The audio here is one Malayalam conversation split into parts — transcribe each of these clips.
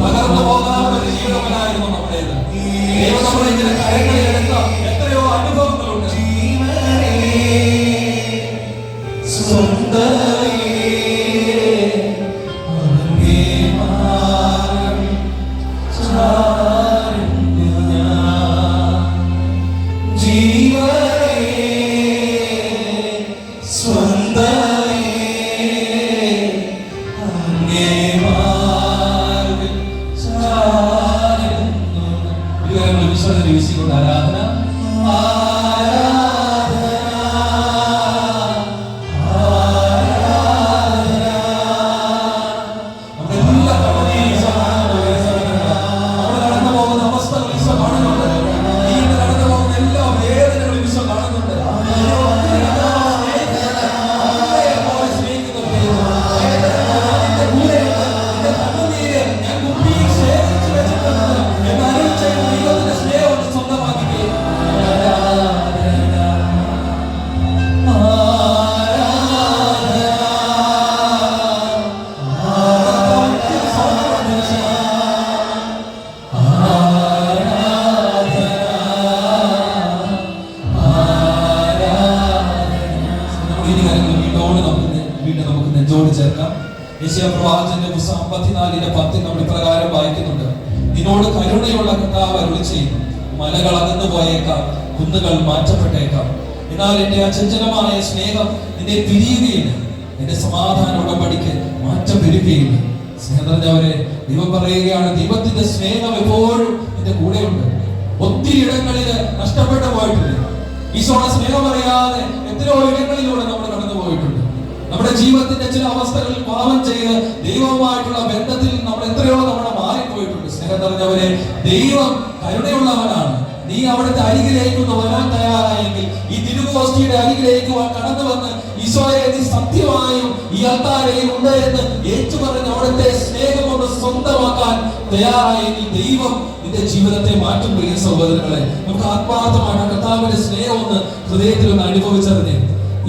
തകർന്നു പോകാവുന്ന ജീവിതമല്ലായിരുന്നു നമ്മുടേത് ദൈവം നമ്മളിങ്ങനെ കരങ്ങളിൽ again. മലകൾ അകന്നു പോയേക്കാം കുന്നുകൾ മാറ്റപ്പെട്ടേക്കാം. എന്നാൽ എന്റെ അചഞ്ചലമായ സ്നേഹം നിന്നെ പിരിയുകയില്ല എന്റെ സമാധാന ഉടമ്പടിക്ക് മാറ്റം വരികയില്ല. സ്നേഹം ദൈവം പറയുകയാണ് ദൈവത്തിന്റെ സ്നേഹം എപ്പോഴും എന്റെ കൂടെയുണ്ട്. ഒത്തിരി ഇടങ്ങളിൽ നഷ്ടപ്പെട്ടു പോയിട്ടില്ല. ഈശോയുടെ സ്നേഹം അറിയാതെ എത്രയോ നമ്മൾ പോയിട്ടുണ്ട് നമ്മുടെ ജീവിതത്തിന്റെ ചില അവസ്ഥകളിൽ പാപം ചെയ്ത് ദൈവവുമായിട്ടുള്ള ബന്ധത്തിൽ നമ്മൾ എത്രയോ തവണ മാറിപ്പോയിട്ടുണ്ട്. സ്നേഹം നിറഞ്ഞവരെ ദൈവം കരുണയുള്ളവനാണ്. നീ അവിടുത്തെ അരികിലേക്ക് ഒന്ന് വരാൻ തയ്യാറായെങ്കിൽ ഈ തിരുഗോഷ്ഠിയുടെ അരികിലേക്ക് കടന്നു വന്ന് ഈശോയെ നീ സത്യമായും ഈ അൽത്താരയിൽ ഉണ്ട് എന്ന് ഏറ്റു പറഞ്ഞ് അവിടുത്തെ സ്നേഹം കൊണ്ട് സ്വന്തമാക്കാൻ തയ്യാറായെങ്കിൽ ദൈവം നിന്റെ ജീവിതത്തെ മാറ്റും പ്രിയ സഹോദരങ്ങളെ. നമുക്ക് ആത്മാർത്ഥമാണ് കർത്താവിന്റെ സ്നേഹം ഒന്ന് ഹൃദയത്തിൽ ഒന്ന് അനുഭവിച്ചറിഞ്ഞേ.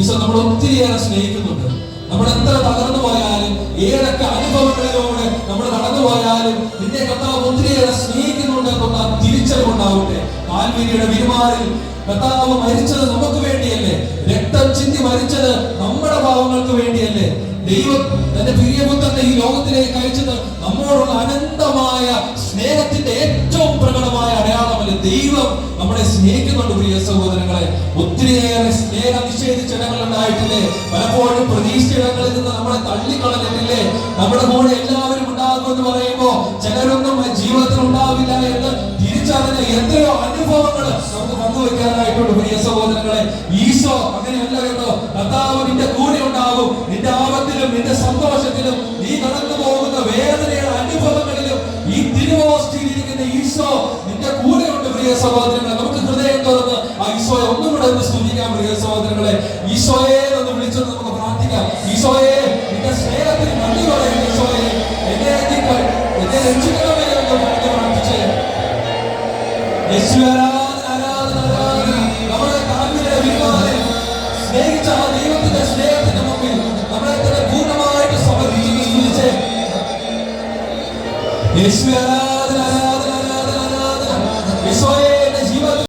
ഈശോ നമ്മൾ ഒത്തിരിയേറെ സ്നേഹിക്കുന്നുണ്ട്. നമ്മൾ എത്ര തകർന്നു പോയാലും ഏതൊക്കെ അനുഭവങ്ങളിലൂടെ നമ്മൾ നടന്നു പോയാലും നിന്നെ കർത്താവ് ഒത്തിരിയേറെ സ്നേഹിക്കുന്നുണ്ട് എന്നുള്ള തിരിച്ചറിവുണ്ടാവട്ടെ ആൽമീരിയുടെ വിരുമാറിൽ കർത്താവ് മരിച്ചത് നമുക്ക് വേണ്ടിയല്ലേ? രക്തം ചിന്തി മരിച്ചത് നമ്മുടെ പാവങ്ങൾക്ക് വേണ്ടിയല്ലേ? ദൈവം തന്റെ പ്രിയപുത്രനെ ഈ ലോകത്തിലേക്ക് അയച്ചത് നമ്മോടുള്ള അനന്തമായ സ്നേഹത്തിന്റെ ഏറ്റവും പ്രകടമായ അടയാളമല്ലേ ദൈവം നമ്മളെ സ്നേഹിക്കുന്നുണ്ട് പ്രിയ സഹോദരങ്ങളെ. ഒത്തിരിയേറെ സ്നേഹം നിഷേധിച്ച ഇടങ്ങൾ ഉണ്ടായിട്ടില്ലേ പലപ്പോഴും പ്രതീക്ഷിച്ചിടങ്ങളിൽ നിന്ന് നമ്മളെ തള്ളിക്കളഞ്ഞിട്ടില്ലേ? നമ്മുടെ കൂടെ എല്ലാവരും ഉണ്ടാകുമെന്ന് പറയുമ്പോൾ ചിലരൊന്നും ജീവിതത്തിൽ ഉണ്ടാവില്ല എന്ന് തിരിച്ചറിഞ്ഞ എത്രയോ അനുഭവങ്ങൾ നമുക്ക് പങ്കുവെക്കാനായിട്ടുണ്ട് പ്രിയ സഹോദരങ്ങളെ. ഈശോ അങ്ങനെയല്ല കേട്ടോ കർത്താവ് നിന്റെ കൂടെ ഉണ്ടാകും. നിന്റെ ആപത്തിലും നിന്റെ സന്തോഷത്തിലും നീ നടന്നു പോകുന്ന വേദനയുടെ അനുഭവങ്ങളിലും ഈ തിരുവോസ്റ്റിയിരിക്കുന്ന ഈശോ സഹോദരങ്ങളെ നമുക്ക് ഹൃദയം തുറന്ന് ആ ഈശോയെ ഒന്നും കൂടെ ഒന്ന് പ്രിയ സഹോദരങ്ങളെ ഈശോയെ എന്ന് വിളിച്ചത് നമുക്ക് പ്രാർത്ഥിക്കാം. ഈശോയെ നിന്റെ സ്നേഹത്തിന് നന്ദി പറയും ഈശോയെ. എന്നെ എന്നെ രക്ഷിക്കണമേ എന്ന് പ്രാർത്ഥിച്ചേ. സ്നേഹിച്ച ആ ദൈവത്തിന്റെ